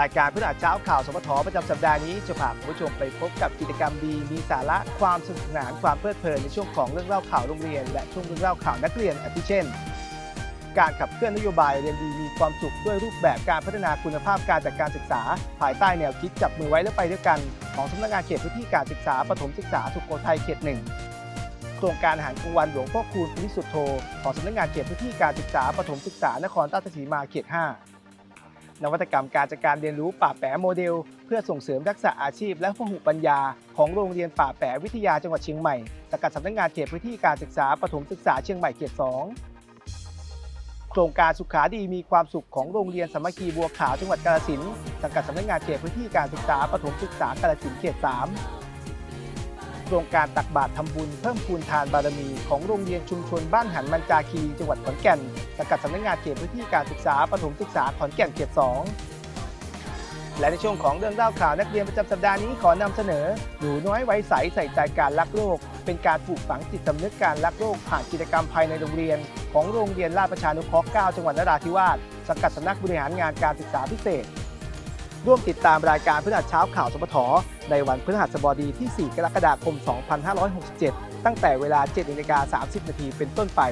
รายการพฤหัสเช้าข่าวสมทประจำสัปดาห์นี้จะพาคุณผู้ชมไปพบกับกิจกรรมดี มีสาระความสนุกสนานความเพลิดเพลินในช่วงของเรื่องเล่าข่าวโรงเรียน และช่วงเรื่องเล่าข่าวนักเรียนอาทิเช่น การขับเคลื่อนนโยบายเรียนดีมีความสุขด้วยรูปแบบการพัฒนาคุณภาพการจัดการศึกษา ภายใต้แนวคิดจับมือไว้และไปด้วยกัน ของสำนักงานเขตพื้นที่การศึกษาปฐมศึกษาสุโขทัยเขตหนึ่งโครงการอาหารกลางวันหลวงพ่อคูณปริสุทธโธของสำนักงานเขตพื้นที่การศึกษาปฐมศึกษานครราชสีมาเขต5 นวัตกรรมการจัดการเรียนรู้ป่าแปะโมเดล เพื่อส่งเสริมทักษะอาชีพและพหุปัญญา ของโรงเรียนป่าแปะวิทยาจังหวัดเชียงใหม่สังกัดสำนักงานเขตพื้นที่การศึกษาปฐมศึกษาเชียงใหม่เขต2โครงการสุขาดีมีความสุขของโรงเรียนสมัคคีบัวขาวจังหวัดกาฬสินธุ์สังกัดสำนักงานเขตพื้นที่การศึกษาปฐมศึกษากาฬสินธุ์เขต 3 โครงการตักบาตรทำบุญเพิ่มพูนทานบารมีของโรงเรียนชุมชนบ้านหันมันจาคีรีจังหวัดขอนแก่นสังกัดสำนักงานเขตพื้นที่การศึกษาปฐมศึกษาขอนแก่นเขต 2 และในช่วงของเรื่องเล่าข่าวนักเรียนประจำสัปดาห์นี้ขอนำเสนอ หนูน้อยไว้ใสใส่ใจการรักโลก เป็นการปลูกฝังจิตสำนึกการรักโลกผ่านกิจกรรมภายในโรงเรียน ของโรงเรียนราชประชานุเคราะห์ 9 จังหวัดนราธิวาสสังกัดสำนักบริหารงานการศึกษาพิเศษ ร่วมติดตามรายการพฤหัสเช้าข่าวสปทในวันพฤหัสบดีที่ 4 กรกฎาคม 2567 ตั้งแต่เวลา7นาฬิกา30 นาทีเป็นต้นไป